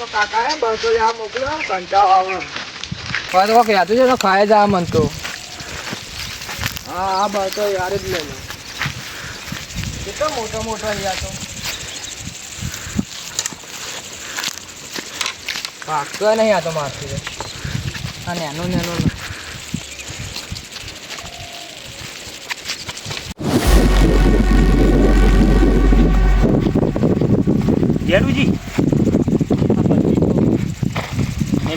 તો કાકા હે બસો આ મોકલ્યો કંટાળો આવે પાછો કોક યાદ છે તો ખાઈ જા મન તો. હા હા બસો યાર જ લે લે કેટલો મોટો મોટો યાર તો. પાકતો નહીં આ તો મારથી આ નેનો નેનો ને. જેરુજી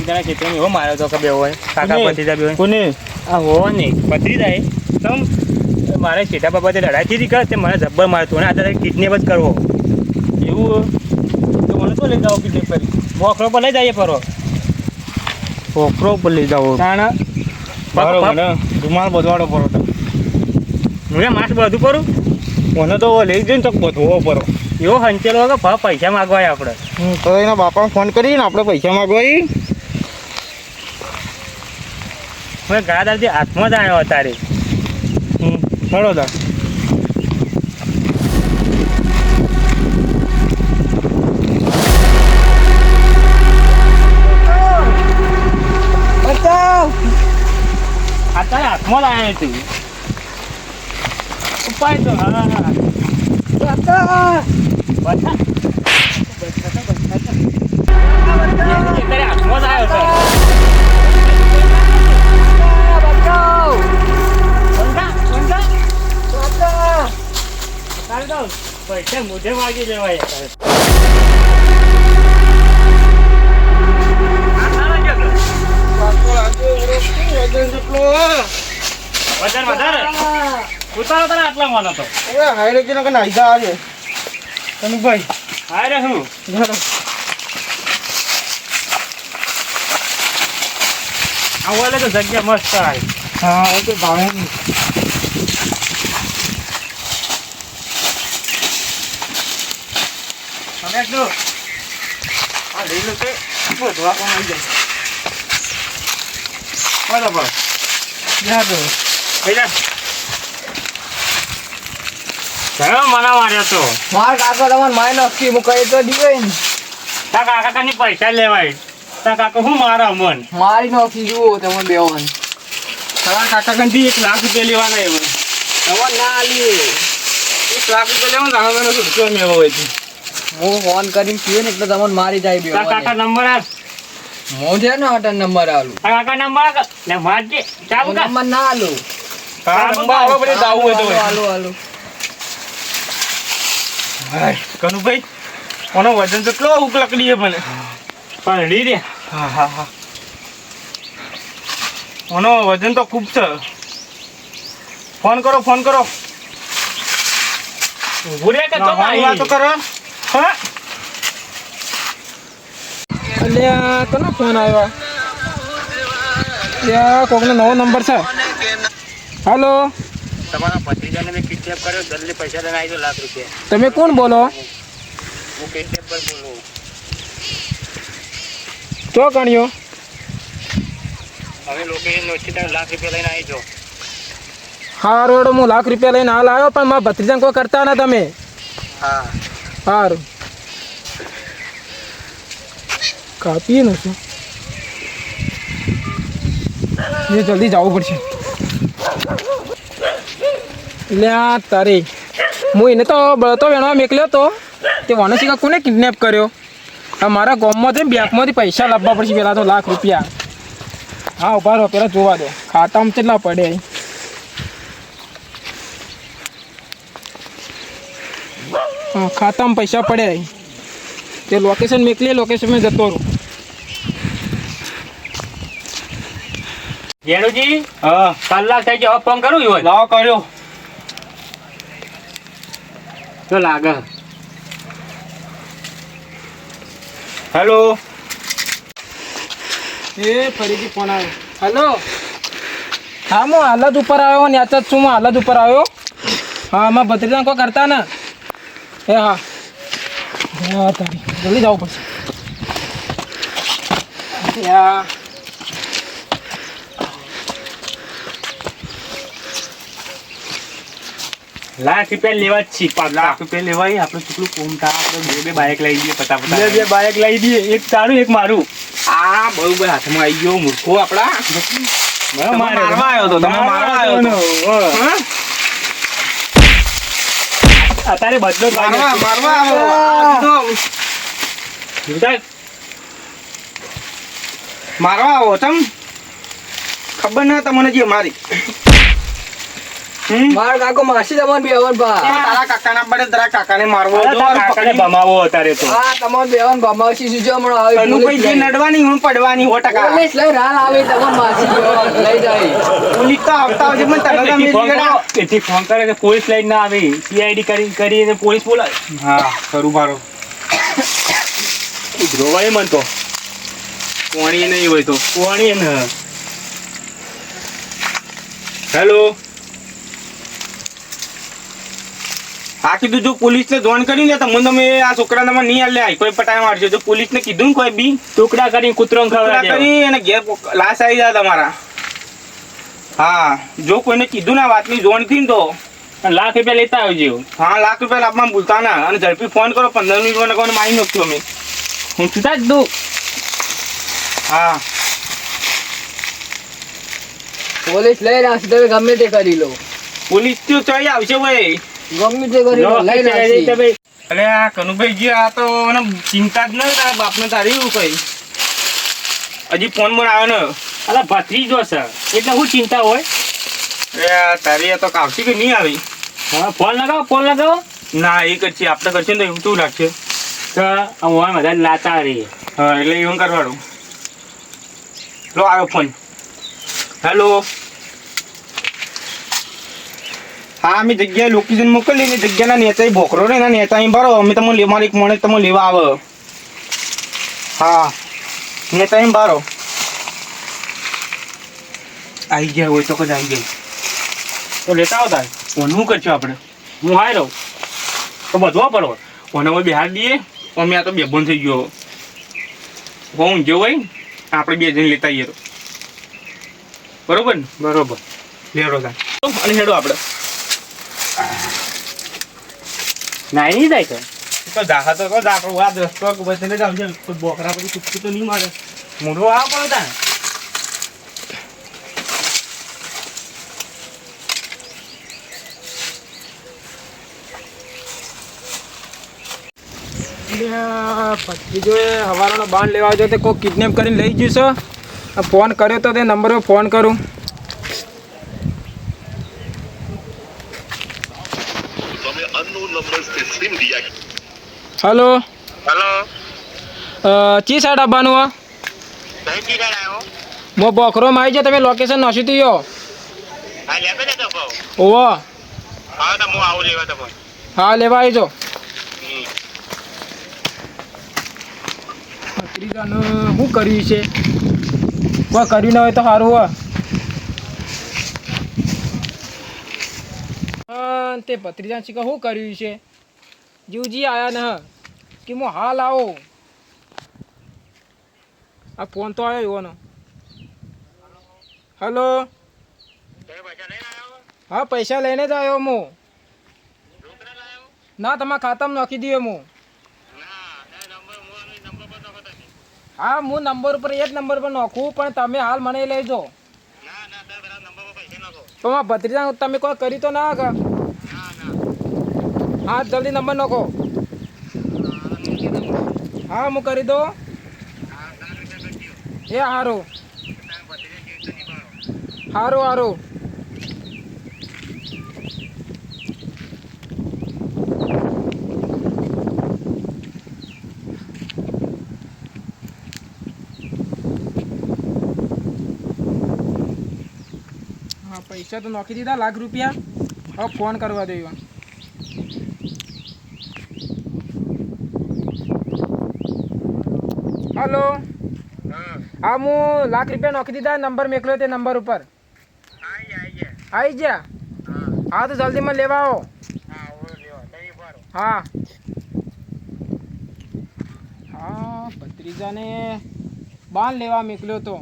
એક જણા ખેતરમાં એવો માર્યો તો કે બે હોય. કાકા? ભત્રીજા બે હોય કોને આ હોવા નહીં ભત્રીજા એ તમ મારે સીધા બાબતે લડાઈ થઈ હતી તે મને જબ્બર મારતો અને અત્યારે કિડનેપ જ કરવો. એવું તો મને તો લઈ જાઓ કિડનેપ કરી? મોખરો પર લઈ જઈએ ફરો. પોખરો પર લઈ જાઓ. મને રૂમાલ બધવાડો પરો તો હું માસ બધું કરું મને તો લઈ જઈને તો બધવો પરો એવો હંચેલો કે પૈસા માગવાય આપણે તો એના બાપાને ફોન કરીને આપણે પૈસા માગવા ઈ. હવે ગા દાદી હાથમાં જ આવ્યો અત્યારે. હમ હેડો તા. અત્યારે હાથમાં જ આવ્યો તું ઉપાય તો હા બધા બચા. પૈસા મુદ્દે માગી લેવાય અત્યારે. વધારે? ઉતારો તને આટલા મને તો. હાઈરે કે નાઈ જા આજે કનુભાઈ હા રે હું આવું એટલે તો જગ્યા મસ્ત આવી. હા એ તો ભાવે તમે જો આ લઈ લો તે. બધવા પણ આવી જાય. બરાબર. યાદ ભૈયા કયો મને માર્યો તો. માર કાકો તમારે માય નક્કી હું કહી તો દીવે તા કાકા કાની પૈસા લેવાય? તા કાકા હું મારા મન? મારી નોખી જુઓ તમે બેવાન તારા કાકા કંથી એક લાખ રૂપિયા લેવાના એમાં તમારે ના આલી એક લાખ રૂપિયા લેવાનું તારા મને મેળવવા મેળવો હોય હું ફોન કરીને પીએ ને એટલે તમને મારી જાય તા કાકા નંબર આ હું છે ને અટન નંબર આલું? કાકા નંબર લે મારજે ચાબુ કા નંબર ના આલું? તારા નંબર આલો. પછી દાવું હોય તો. આલું આલું. હાય, કનુભાઈ ઓનો વજન કેટલો ઉક લકડી છે મને પણ લી રે. હા હા હા. ઓનો વજન તો ખૂબ છે. ફોન કરો ફોન કરો. ઊભું રે કે તો વાતો કરો. હા. અલ્યા કોનો ફોન આવ્યો? ત્યાં કોકનો નવો નંબર છે. હલો. તમારા ભત્રીજાને મેં કિડનેપ કર્યો જલ્દી પૈસા લઈને આવી લાખ રૂપિયા. તમે કોણ બોલો? હું કિડનેપ પર બોલું. ચો ગણ્યો. હવે લોકેશન ઓછી તમે લાખ રૂપિયા લઈને આવી જાઓ. હા રોડ હું લાખ રૂપિયા લઈને હાલ આવ્યો પણ મારા ભત્રીજાને કોઈ કરતા ના તમે. હા. સારું કાપીએ ને શું? એ જલ્દી જવું પડશે. લ્યા તારે. હું એને તો બળતો વેણવા મેકલ્યો તો. તે વનસિકા કોને કિડનેપ કર્યો. આ મારા ગામમાંથી બેંકમાંથી પૈસા લાવવા પડશે. પહેલાં તો લાખ રૂપિયા. હા, ઊભા રહો પહેલાં જોવા દો. ખાતામાં કેટલા પડે? હા ખાતામાં પૈસા પડે તે લોકેશન મેકલી લોકેશનમાં જતો રહું. જેણુજી હા. કલાક થઈ ગયો હવે ફોન કરું હોય લાવો કર્યો. તો લાગે. હેલો. એ ફરીથી ફોન આવ્યો હેલો. હા હું હાલત ઉપર આવ્યો ને યાદ જ છું હું હાલત ઉપર આવ્યો. હા મારા ભત્રીજા કોઈ કરતા ને? એ હા. હા તારી. જલ્દી જવું પડશે. યા. લાખ રૂપિયા લેવા જ છે પાછા લાખ રૂપિયા લેવાય આપણે કેટલું કોમ થાય આપણે બે બે બાઇક લઈ દઈએ પતા બે બે બાઇક લઈ દઈએ એક તારું એક મારું. આ બરોબર હાથમાં આવી ગયો મૂર્ખો આપડા. મારવા આવ્યો તો, તમે મારવા આવ્યો તો. અત્યારે બદલો મારવા મારવા આવો. મારવા આવો તમ. ખબર ના તમને જે મારી? મારા કાકો માસી તમને બેવન ભા. તારા કાકાના પડે તારા કાકાને મારવો હતો કાકાને ભમાવો અત્યારે તો. હા તમારે બેવન ભમાવશી શું છે હમણાં આવે જે નડવાની હું પડવાની હો ટકા. પોલીસ લઈ રાલ આવે તમારે માસી લઈ જાય. પોલીસ તો આવતા હોય છે પણ તને તો એથી મેં ફોન એથી ફોન કરે કે પોલીસ લાઈન ના આવે. સીઆઈડી કરી કરીને પોલીસ બોલાવે. હા કરું મારો. ધ્રોવાય મન તો. કોણી નહીં હોય તો. કોણી ને. હેલો હા કીધું જો પોલીસને જોઈન કરી ને તમને તમે આ છોકરા તમે નહીં આલે કોઈ પટાય મારજો. જો પોલીસને કીધું ને કોઈ બી ટુકડા કરીને કૂતરો કરી અને ઘેર લાશ આવી જાય તમારા. હા જો કોઈને કીધું ના વાતની જોઈનથી તો. લાખ રૂપિયા લેતા આવજો. હા લાખ રૂપિયા આપવા ભૂલતા ના. અને ઝડપી ફોન કરો પંદર મિનિટ કોને મારી નાખ્યો અમે હું છૂટા જ દઉં. હા. પોલીસ લઈ આવશે તમે ગમે તે કરી લો. પોલીસ તો ચડી આવશે ભાઈ. ગમે તે કરી લઈ આવશે તમે અરે આ કનુભાઈ જી આ તો મને ચિંતા જ નહીં તારા બાપને તારી એવું કઈ. હજી ફોન પણ આવ્યો ને? અલા ભત્રીજો સર એટલે શું ચિંતા હોય. અરે તારી આ તો કાવતી કે નહીં આવી? હા ફોન લગાવો ફોન લગાવો. ના એ કરશે આપણે કરશે ને તો એવું કેવું લાગશે? તો અમારા બધા લાતા રહી હા એટલે એવું કરવાનું. લો આવ્યો ફોન. હેલો. હા અમે જગ્યાએ લોકેશન મોકલી ને જગ્યાના નેતા ભોકરો ને એના નેતા અહીં ભરો. અમે તમને લે- મારી એક મણે તમને લેવા આવે. હા નેતા અહીં ભરો. આવી ગયા હોય તો કદાચ આવી ગયા. તો લેતા આવતા ફોન શું કરશું આપણે? હું હાય રહું. તો બધવા પડો ફોન હવે બિહાર દઈએ. અમે આ તો બેબોન થઈ ગયો. હું જો હોય આપણે બે જણ લેતા આવીએ તો. બરોબર ને? બરોબર. લેરો તા અને હેડો આપણે. નાઈ નહીં જાય છે તો દાખા તો દાખલો આ રસ્તો કે બચને જાવ બોકરા પછી ચૂકતું તો નહીં મારે મોઢો આ પડે તા ભત્રીજોએ હવારાનો બાંધ લેવા આવ્યો તે કોઈ કિડનેપ કરીને લઈ ગયું છે. ફોન કર્યો તો તે નંબર પર ફોન કરું. હેલો. હલો. ચી સાઈડ આવવાનું હો? મો બોખરો માં આવી જાય તમે લોકેશન નોશી થયો યો ઓવો હા લેવા આવી જો પત્રિકાનું શું કર્યું છે? વા કર્યું ના હોય તો સારું હોય તે પત્રિકા શીખવા શું કર્યું છે? જીવજી આયા ન કે હું હાલ આવો. આ ફોન તો આવ્યો એવાનો હલો. આવ્યો હા પૈસા લઈને જ આવ્યો હું ના તમારા ખાતામાં નાખી દઈએ હું હું નંબર પર નખો હા નંબર ઉપર એ જ નંબર પર નાખું પણ તમે હાલ મને પૈસા નાખો. તો ભત્રીજા તમે કોઈ કરી તો ના આગળ. હા જલ્દી નંબર નાખો. હા, હું કરી દો એ સારું સારું સારું પૈસા તો નાખી દીધા, લાખ રૂપિયા. હવે ફોન કરવા દેવા હલો. હા. હા લાખ રૂપિયા નોખી દીધા નંબર મેકલ્યો તે નંબર ઉપર. આઈ આઈ ગયા આવી ગયા? હા. તો જલ્દી મને લેવા આવો. હા હું. ભત્રીજાને બાન લેવા મોકલ્યો તો.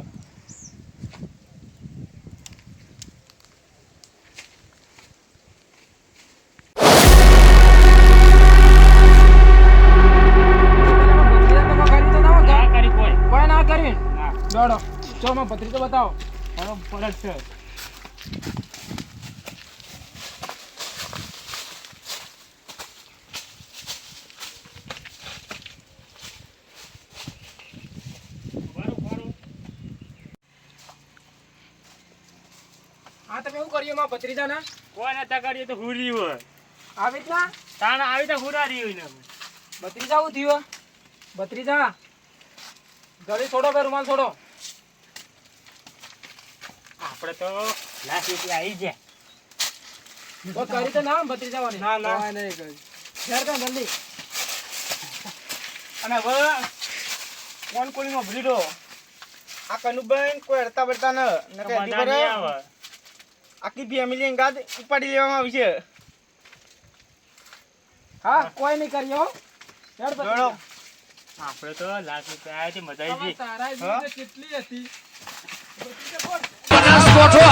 ચો માં પત્રી તો બતાવો. મારો પરત છે. હા તમે એવું કર્યું માં ભત્રીજાના? કોઈ નતા કર્યું તો હુરી હોય. આવી રીતના? તાણ આવી તો હુરા રહ્યું ને ભત્રીજા શું થયું ભત્રીજા ઘરે છોડો કે રૂમાલ છોડો? આપણે તો લાસ્ટ રૂપિયા આવી ગયા તો કરી તો ના ભત્રીજા જવાની ના ના. નહીં કરી. શેર કર જલ્દી અને હવે કોણ કોળી માં ભૂલી આ કનુબેન કોઈ હડતા બળતા ન નકર મજા આખી ફેમિલી ગાદ ઉપાડી લેવામાં આવી છે. હા કોઈ નહીં કર્યો શેર જોડો. આપણે તો લાખ રૂપિયા આવ્યા છે મજા આવી ગઈ. તારા? કેટલી હતી. ભત્રીજા બોલ બનાસકોઠો